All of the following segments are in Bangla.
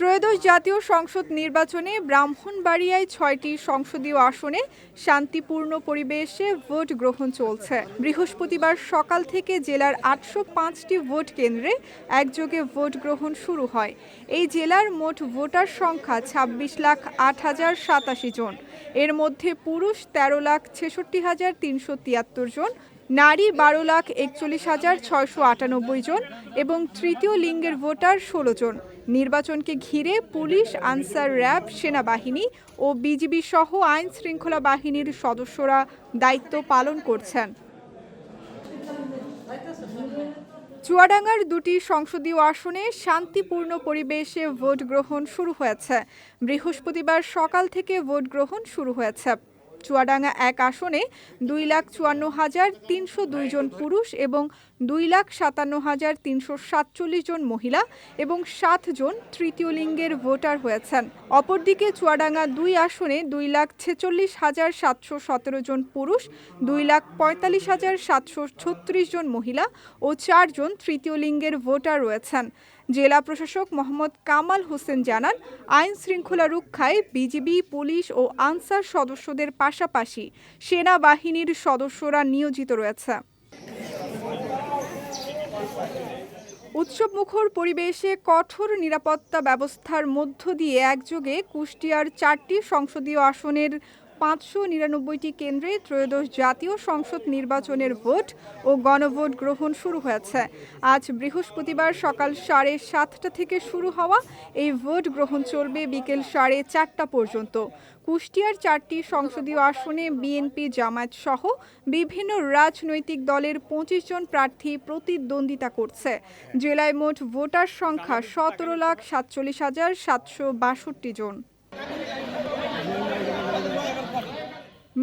ত্রয়োদশ জাতীয় সংসদ নির্বাচনে ব্রাহ্মণবাড়িয়ায় ছয়টি সংসদীয় আসনে শান্তিপূর্ণ পরিবেশে ভোট গ্রহণ চলছে। বৃহস্পতিবার সকাল থেকে জেলার আটশো পাঁচটি ভোট কেন্দ্রে একযোগে ভোট গ্রহণ শুরু হয়। এই জেলার মোট ভোটার সংখ্যা ছাব্বিশ লাখ আট হাজার সাতাশি জন। এর মধ্যে পুরুষ তেরো লাখ ছেষট্টি হাজার তিনশো তিয়াত্তর জন নারী বারো লাখ একচল্লিশ হাজার ছয়শো আটানব্বই জন এবং তৃতীয় লিঙ্গের ভোটার ষোলো জন। নির্বাচনকে ঘিরে পুলিশ, আনসার র্যাব, সেনাবাহিনী ও বিজিবি সহ আইন শৃঙ্খলা বাহিনীর সদস্যরা দায়িত্ব পালন করছেন। চুয়াডাঙ্গার দুটি সংসদীয় আসনে শান্তিপূর্ণ পরিবেশে ভোট গ্রহণ শুরু হয়েছে। বৃহস্পতিবার সকাল থেকে ভোট গ্রহণ শুরু হয়েছে। চুয়াডাঙ্গা এক আসনে দুই লাখ চুয়ান্ন হাজার তিনশো জন পুরুষ এবং দুই লাখ সাতান্ন হাজার তিনশো সাতচল্লিশ জন মহিলা এবং সাত জন তৃতীয় লিঙ্গের ভোটার হয়েছেন। অপরদিকে চুয়াডাঙ্গা দুই আসনে দুই লাখ ছেচল্লিশ হাজার সাতশো সতেরো জন পুরুষ, দুই লাখ পঁয়তাল্লিশ হাজার সাতশো ছত্রিশ জন মহিলা ও চারজন তৃতীয় লিঙ্গের ভোটার রয়েছেন। জেলা প্রশাসক মোহাম্মদ কামাল হোসেন জানান, আইন শৃঙ্খলা রক্ষায় বিজিবি, পুলিশ ও আনসার সদস্যদের পাশাপাশি সেনাবাহিনীর সদস্যরা নিয়োজিত রয়েছে। উৎসব মুখর পরিবেশে কঠোর নিরাপত্তা ব্যবস্থার মধ্য দিয়ে একযোগে কুষ্টিয়ার চারটি সংসদীয় আসনের পাঁচশো নিরানব্বইটি কেন্দ্রে ত্রয়োদশ জাতীয় সংসদ নির্বাচনের ভোট ও গণভোট গ্রহণ শুরু হয়েছে। আজ বৃহস্পতিবার সকাল সাড়ে সাতটা থেকে শুরু হওয়া এই ভোট গ্রহণ চলবে বিকেল সাড়ে চারটা পর্যন্ত। কুষ্টিয়ার চারটি সংসদীয় আসনে বিএনপি জামায়াত সহ বিভিন্ন রাজনৈতিক দলের পঁচিশ জন প্রার্থী প্রতিদ্বন্দ্বিতা করছে। জেলায় মোট ভোটার সংখ্যা সতেরো লাখ সাতচল্লিশ হাজার সাতশো বাষট্টি জন।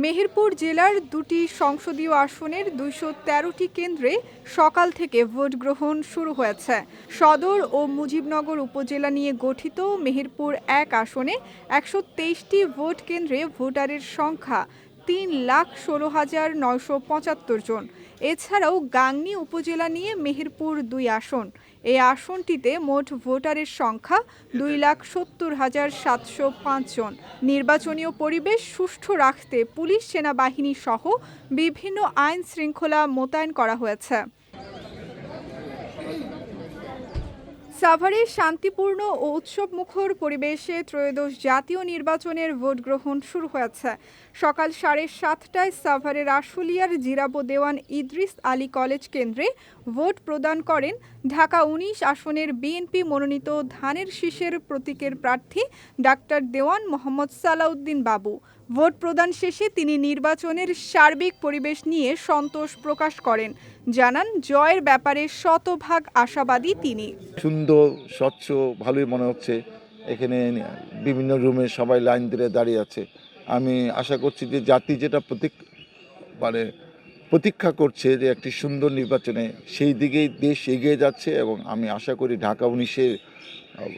মেহেরপুর জেলার দুটি সংসদীয় আসনের দুইশো তেরোটি কেন্দ্রে সকাল থেকে ভোট গ্রহণ শুরু হয়েছে। সদর ও মুজিবনগর উপজেলা নিয়ে গঠিত মেহেরপুর এক আসনে একশো তেইশটি ভোট কেন্দ্রে ভোটারের সংখ্যা তিন লাখ ষোলো হাজার নয়শো পঁচাত্তর জন। এছাড়াও গাংনি উপজেলা নিয়ে মেহেরপুর দুই আসন। এই আসনটিতে মোট ভোটারের সংখ্যা দুই লাখ সত্তর হাজার সাতশো পাঁচজন নির্বাচনীয় পরিবেশ সুষ্ঠু রাখতে পুলিশ, সেনাবাহিনী সহ বিভিন্ন আইন শৃঙ্খলা মোতায়েন করা হয়েছে। সাভারে শান্তিপূর্ণ ও উৎসব মুখর পরিবেশে ত্রয়োদশ জাতীয় নির্বাচনের ভোট গ্রহণ শুরু হয়েছে। সকাল সাড়ে সাতটায় সাভারের আশুলিয়ার জিরাবো দেওয়ান ইদ্রিস আলী কলেজ কেন্দ্রে ভোট প্রদান করেন ঢাকা উনিশ আসনের বিএনপি মনোনীত ধানের শীষের প্রতীকের প্রার্থী ডাক্তার দেওয়ান মোহাম্মদ সালাউদ্দিন বাবু। ভোট প্রদান শেষে তিনি নির্বাচনের সার্বিক পরিবেশ নিয়ে সন্তোষ প্রকাশ করেন। জানান, জয়ের ব্যাপারে শতভাগ আশাবাদী তিনি। সুন্দর, স্বচ্ছ, ভালোই মনে হচ্ছে। এখানে বিভিন্ন রুমে সবাই লাইন ধরে দাঁড়িয়ে আছে। আমি আশা করছি যে জাতি যেটা প্রতীক মানে প্রতীক্ষা করছে যে একটি সুন্দর নির্বাচনে সেই দিকেই দেশ এগিয়ে যাচ্ছে এবং আমি আশা করি ঢাকা উনিশের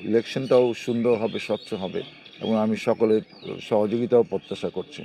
ইলেকশনটাও সুন্দর হবে, স্বচ্ছ হবে। এবং আমি সকলের সহযোগিতাও প্রত্যাশা করছি।